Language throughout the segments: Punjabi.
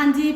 ਹਾਂਜੀ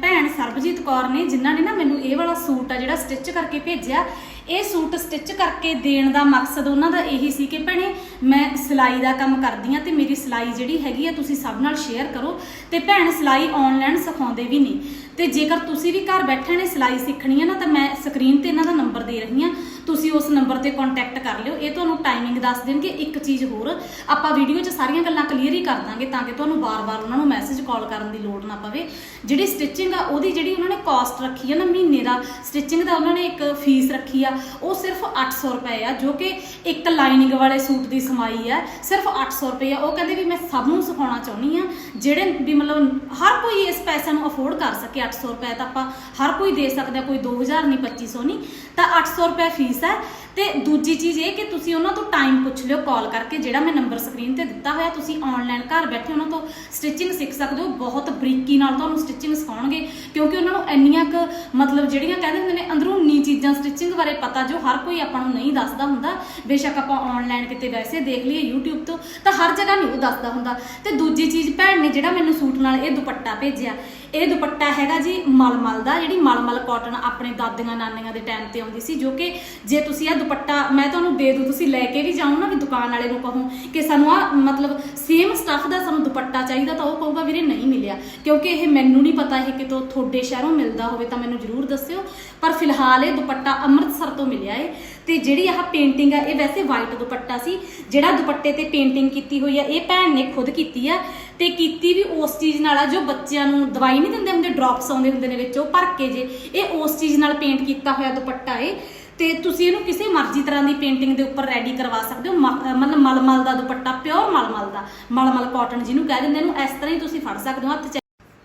ਭੈਣ ਸਰਬਜੀਤ ਕੌਰ ਨੇ, ਜਿਨ੍ਹਾਂ ਨੇ ਨਾ ਮੈਨੂੰ ਇਹ ਵਾਲਾ ਸੂਟ ਆ ਜਿਹੜਾ ਸਟਿਚ ਕਰਕੇ ਭੇਜਿਆ, ਇਹ ਸੂਟ ਸਟਿਚ ਕਰਕੇ ਦੇਣ ਦਾ ਮਕਸਦ ਉਹਨਾਂ ਦਾ ਇਹੀ ਸੀ ਕਿ ਭੈਣੇ, ਮੈਂ ਸਿਲਾਈ ਦਾ ਕੰਮ ਕਰਦੀ ਆ ਤੇ ਮੇਰੀ ਸਿਲਾਈ ਜਿਹੜੀ ਹੈਗੀ ਆ ਤੁਸੀਂ ਸਭ ਨਾਲ ਸ਼ੇਅਰ ਕਰੋ ਤੇ ਭੈਣ ਸਿਲਾਈ ਆਨਲਾਈਨ ਸਿਖਾਉਂਦੇ ਵੀ ਨਹੀਂ। ਤੇ ਜੇਕਰ ਤੁਸੀਂ ਵੀ ਘਰ ਬੈਠੇ ਨੇ ਸਿਲਾਈ ਸਿੱਖਣੀ ਹੈ ਨਾ, ਤਾਂ ਮੈਂ ਸਕਰੀਨ ਤੇ ਇਹਨਾਂ ਦਾ ਨੰਬਰ ਦੇ ਰਹੀ ਹਾਂ। ਤੁਸੀਂ ਉਸ ਨੰਬਰ ਤੇ ਕੰਟੈਕਟ ਕਰ ਲਿਓ। ਇਹ ਤੁਹਾਨੂੰ ਟਾਈਮਿੰਗ ਦੱਸ ਦੇਣਗੇ ਇੱਕ ਚੀਜ਼ ਹੋਰ। ਆਪਾਂ ਵੀਡੀਓ 'ਚ ਸਾਰੀਆਂ ਗੱਲਾਂ ਕਲੀਅਰ ਹੀ ਕਰ ਦਾਂਗੇ ਤਾਂ ਕਿ ਤੁਹਾਨੂੰ ਬਾਰ-ਬਾਰ ਉਹਨਾਂ ਨੂੰ ਮੈਸੇਜ ਕਾਲ ਕਰਨ ਦੀ ਲੋੜ ਨਾ ਪਵੇ। ਜਿਹੜੀ ਸਟਿਚਿੰਗ ਆ, ਉਹਦੀ ਜਿਹੜੀ ਉਹਨਾਂ ਨੇ ਕਾਸਟ ਰੱਖੀ ਆ ਨਾ ਮਹੀਨੇ ਦਾ ਸਟਿਚਿੰਗ ਦਾ ਉਹਨਾਂ ਨੇ ਇੱਕ ਫੀਸ ਰੱਖੀ ਆ, ਉਹ ਸਿਰਫ 800 ਰੁਪਏ ਆ, ਜੋ ਕਿ ਇੱਕ ਲਾਈਨਿੰਗ ਵਾਲੇ ਸੂਟ ਦੀ ਸਮਾਈ ਆ, ਸਿਰਫ 800 ਰੁਪਏ ਆ। ਉਹ ਕਹਿੰਦੇ ਵੀ ਮੈਂ ਸਭ ਨੂੰ ਸਿਖਾਉਣਾ ਚਾਹੁੰਦੀ ਆ, ਜਿਹੜੇ ਵੀ ਮਤਲਬ ਹਰ ਕੋਈ ਇਸ ਪੈਸੇ ਨੂੰ ਅਫੋਰਡ ਕਰ ਸਕੇ 800 ਰੁਪਏ ਤਾਂ ਆਪਾਂ ਹਰ ਕੋਈ ਦੇ ਸਕਦਾ ਕੋਈ 2000 ਨਹੀਂ 2500 ਨਹੀਂ, ਤਾਂ 800 ਰੁਪਏ ਫੀਸ ਹੈ। ਤੇ ਦੂਜੀ ਚੀਜ਼ ਇਹ ਕਿ ਤੁਸੀਂ ਉਹਨਾਂ ਤੋਂ ਟਾਈਮ ਪੁੱਛ ਲਿਓ ਕਾਲ ਕਰਕੇ ਜਿਹੜਾ ਮੈਂ ਨੰਬਰ ਸਕਰੀਨ ਤੇ ਦਿੱਤਾ ਹੋਇਆ, ਤੁਸੀਂ ਆਨਲਾਈਨ ਘਰ ਬੈਠੇ ਉਹਨਾਂ ਤੋਂ ਸਟਿਚਿੰਗ ਸਿੱਖ ਸਕਦੇ ਹੋ। ਬਹੁਤ ਬਰੀਕੀ ਨਾਲ ਤੁਹਾਨੂੰ ਸਟਿਚਿੰਗ ਸਿਖਾਉਣਗੇ, ਕਿਉਂਕਿ ਉਹਨਾਂ ਨੂੰ ਇੰਨੀਆਂ ਕੁ ਮਤਲਬ ਜਿਹੜੀਆਂ ਕਹਿੰਦੇ ਹੁੰਦੇ ਨੇ, ਅੰਦਰੂਨੀ ਚੀਜ਼ਾਂ ਸਟਿਚਿੰਗ ਬਾਰੇ ਪਤਾ ਜੋ ਹਰ ਕੋਈ ਆਪਾਂ ਨੂੰ ਨਹੀਂ ਦੱਸਦਾ ਹੁੰਦਾ। ਬੇਸ਼ੱਕ ਆਪਾਂ ਆਨਲਾਈਨ ਕਿਤੇ ਵੈਸੇ ਦੇਖ ਲਈਏ YouTube ਤੋਂ, ਤਾਂ ਹਰ ਜਗ੍ਹਾ ਨਹੀਂ ਉਹ ਦੱਸਦਾ ਹੁੰਦਾ। ਤੇ ਦੂਜੀ ਚੀਜ਼ ਭੈਣ ਨੇ ਜਿਹੜਾ ਮੈਨੂੰ ਸੂਟ ਨਾਲ ਇਹ ਦੁਪੱਟਾ ਭੇਜਿਆ ਇਹ ਦੁਪੱਟਾ ਹੈਗਾ ਜੀ ਮਲਮਲ ਦਾ, ਜਿਹੜੀ ਮਲਮਲ ਕਾਟਨ ਆਪਣੇ ਦਾਦੀਆਂ ਨਾਨੀਆਂ ਦੇ ਟਾਈਮ ਤੇ ਆਉਂਦੀ ਸੀ, ਜੋ ਕਿ ਜੇ ਤੁਸੀਂ ਇਹ ਦੁਪੱਟਾ ਮੈਂ ਤੁਹਾਨੂੰ ਦੇ ਦੂੰ, ਤੁਸੀਂ ਲੈ ਕੇ ਵੀ ਜਾਓ, ਨਾ ਵੀ ਦੁਕਾਨ ਵਾਲੇ ਨੂੰ ਕਹੋ ਕਿ ਸਾਨੂੰ ਆ ਮਤਲਬ ਸੇਮ ਸਟੱਫ ਦਾ ਸਾਨੂੰ ਦੁਪੱਟਾ ਚਾਹੀਦਾ, ਤਾਂ ਉਹ ਕਹੂਗਾ, ਵੀਰੇ ਨਹੀਂ ਮਿਲਿਆ। ਕਿਉਂਕਿ ਇਹ ਮੈਨੂੰ ਨਹੀਂ ਪਤਾ ਇਹ ਕਿਤੋਂ ਤੁਹਾਡੇ ਸ਼ਹਿਰੋਂ ਮਿਲਦਾ ਹੋਵੇ, ਤਾਂ ਮੈਨੂੰ ਜ਼ਰੂਰ ਦੱਸਿਓ। ਪਰ ਫਿਲਹਾਲ ਇਹ ਦੁਪੱਟਾ ਅੰਮ੍ਰਿਤਸਰ ਤੋਂ ਮਿਲਿਆ ਏ। ਤੇ ਜਿਹੜੀ ਆਹ ਪੇਂਟਿੰਗ ਆ, ਇਹ ਵੈਸੇ ਵਾਈਟ ਦੁਪੱਟਾ ਸੀ। ਜਿਹੜਾ ਦੁਪੱਟੇ ਤੇ ਪੇਂਟਿੰਗ ਕੀਤੀ ਹੋਈ ਆ, ਇਹ ਭੈਣ ਨੇ ਖੁਦ ਕੀਤੀ ਆ। ਤੇ ਕੀਤੀ ਵੀ ਉਸ ਚੀਜ਼ ਨਾਲ ਆ, ਜੋ ਬੱਚਿਆਂ ਨੂੰ ਦਵਾਈ ਨਹੀਂ ਦਿੰਦੇ ਹੁੰਦੇ ਡ੍ਰੌਪਸ ਆਉਂਦੇ ਹੁੰਦੇ ਨੇ ਵਿੱਚ ਉਹ ਭਰ ਕੇ ਜੇ। ਇਹ ਉਸ ਚੀਜ਼ ਨਾਲ ਪੇਂਟ ਕੀਤਾ ਹੋਇਆ ਦੁਪੱਟਾ ਏ। ਤੇ ਤੁਸੀਂ ਇਹਨੂੰ ਕਿਸੇ ਮਰਜ਼ੀ ਤਰ੍ਹਾਂ ਦੀ ਪੇਂਟਿੰਗ ਦੇ ਉੱਪਰ ਰੈਡੀ ਕਰਵਾ ਸਕਦੇ ਹੋ। ਮ- ਮਤਲਬ ਮਲਮਲ ਦਾ ਦੁਪੱਟਾ ਪਿਓਰ ਮਲਮਲ ਦਾ। ਮਲਮਲ ਕਾਟਨ ਜਿਹਨੂੰ ਕਹਿ ਦਿੰਦੇ ਇਹਨੂੰ ਇਸ ਤਰ੍ਹਾਂ ਹੀ ਤੁਸੀਂ ਫੜ ਸਕਦੇ ਹੋ, ਹੱਥ 'ਚ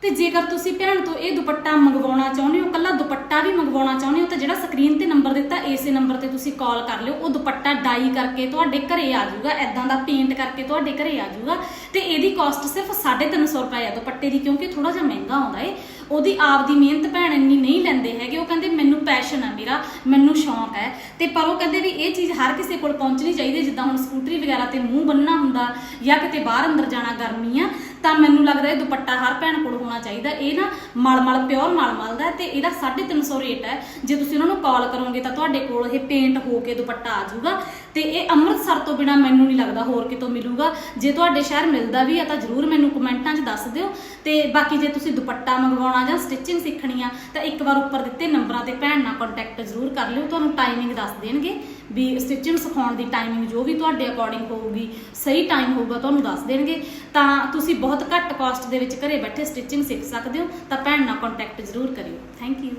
ਤੇ ਜੇਕਰ ਤੁਸੀਂ ਭੈਣ ਤੋਂ ਇਹ ਦੁਪੱਟਾ ਮੰਗਵਾਉਣਾ ਚਾਹੁੰਦੇ ਹੋ, ਕੱਲਾ ਦੁਪੱਟਾ ਵੀ ਮੰਗਵਾਉਣਾ ਚਾਹੁੰਦੇ ਹੋ, ਤਾਂ ਜਿਹੜਾ ਸਕਰੀਨ ਤੇ ਨੰਬਰ ਦਿੱਤਾ, ਇਸੇ ਨੰਬਰ ਤੇ ਤੁਸੀਂ ਕਾਲ ਕਰ ਲਿਓ। ਉਹ ਦੁਪੱਟਾ ਡਾਈ ਕਰਕੇ ਤੁਹਾਡੇ ਘਰੇ ਆ ਜਾਊਗਾ ਐਦਾਂ ਦਾ ਪੇਂਟ ਕਰਕੇ ਤੁਹਾਡੇ ਘਰੇ ਆ ਜਾਊਗਾ। ਤੇ ਇਹਦੀ ਕਾਸਟ ਸਿਰਫ 350 ਰੁਪਏ ਆ ਦੁਪੱਟੇ ਦੀ, ਕਿਉਂਕਿ ਥੋੜਾ ਜਿਹਾ ਮਹਿੰਗਾ ਆਉਂਦਾ ਏ। ਉਹਦੀ ਆਪ ਦੀ ਮਿਹਨਤ ਭੈਣ ਇੰਨੀ ਨਹੀਂ ਲੈਂਦੇ ਹੈਗੇ, ਉਹ ਕਹਿੰਦੇ ਮੈਨੂੰ ਪੈਸ਼ਨ ਆ ਮੇਰਾ ਮੈਨੂੰ ਸ਼ੌਂਕ ਹੈ। ਤੇ ਪਰ ਉਹ ਕਹਿੰਦੇ ਵੀ ਇਹ ਚੀਜ਼ ਹਰ ਕਿਸੇ ਕੋਲ ਪਹੁੰਚਣੀ ਚਾਹੀਦੀ ਹੈ। ਜਿੱਦਾਂ ਹੁਣ ਸਕੂਟਰੀ ਵਗੈਰਾ ਤੇ ਮੂੰਹ ਬੰਨਣਾ ਹੁੰਦਾ ਜਾਂ ਕਿਤੇ ਬਾਹਰ ਅੰਦਰ ਜਾਣਾ ਗਰਮੀ ਆ, ਤਾਂ ਮੈਨੂੰ ਲੱਗਦਾ ਇਹ ਦੁਪੱਟਾ ਹਰ ਭੈਣ ਕੋਲ ਹੋਣਾ ਚਾਹੀਦਾ। ਇਹ ਨਾ ਮਲਮਲ, ਪਿਓਰ ਮਲਮਲ ਦਾ ਤੇ ਇਹਦਾ 350 ਰੇਟ ਹੈ। ਜੇ ਤੁਸੀਂ ਉਹਨਾਂ ਨੂੰ ਕਾਲ ਕਰੋਗੇ ਤਾਂ ਤੁਹਾਡੇ ਕੋਲ ਇਹ ਪੇਂਟ ਹੋ ਕੇ ਦੁਪੱਟਾ ਆ ਜਾਊਗਾ। ਤੇ ਇਹ ਅੰਮ੍ਰਿਤਸਰ ਤੋਂ ਬਿਨਾ ਮੈਨੂੰ ਨਹੀਂ ਲੱਗਦਾ ਹੋਰ ਕਿਤੋਂ ਮਿਲੂਗਾ। ਜੇ ਤੁਹਾਡੇ ਸ਼ਹਿਰ ਮਿਲਦਾ ਵੀ ਆ ਤਾਂ ਜਰੂਰ ਮੈਨੂੰ ਕਮੈਂਟਾਂ 'ਚ ਦੱਸ ਦਿਓ। ਤੇ ਬਾਕੀ ਜੇ ਤੁਸੀਂ ਦੁਪੱਟਾ ਮੰਗਵਾਉਣਾ ਜਾਂ ਸਟਿਚਿੰਗ ਸਿੱਖਣੀ ਆ, ਤਾਂ ਇੱਕ ਵਾਰ ਉੱਪਰ ਦਿੱਤੇ ਨੰਬਰਾਂ ਤੇ ਭੈਣ ਨਾਲ ਕੰਟੈਕਟ ਜ਼ਰੂਰ ਕਰ ਲਿਓ, ਤੁਹਾਨੂੰ ਟਾਈਮਿੰਗ ਦੱਸ ਦੇਣਗੇ ਵੀ ਸਟਿਚਿੰਗ ਸਿਖਾਉਣ ਦੀ ਟਾਈਮਿੰਗ ਜੋ ਵੀ ਤੁਹਾਡੇ ਅਕੋਰਡਿੰਗ ਹੋਊਗੀ, ਸਹੀ ਟਾਈਮ ਹੋਊਗਾ ਤੁਹਾਨੂੰ ਦੱਸ ਦੇਣਗੇ। ਤਾਂ ਤੁਸੀਂ ਬਹੁਤ ਘੱਟ ਕਾਸਟ ਦੇ ਵਿੱਚ ਘਰੇ ਬੈਠੇ ਸਟਿਚਿੰਗ ਸਿੱਖ ਸਕਦੇ ਹੋ, ਤਾਂ ਭੈਣ ਨਾਲ ਕੰਟੈਕਟ ਜ਼ਰੂਰ ਕਰਿਓ। Thank you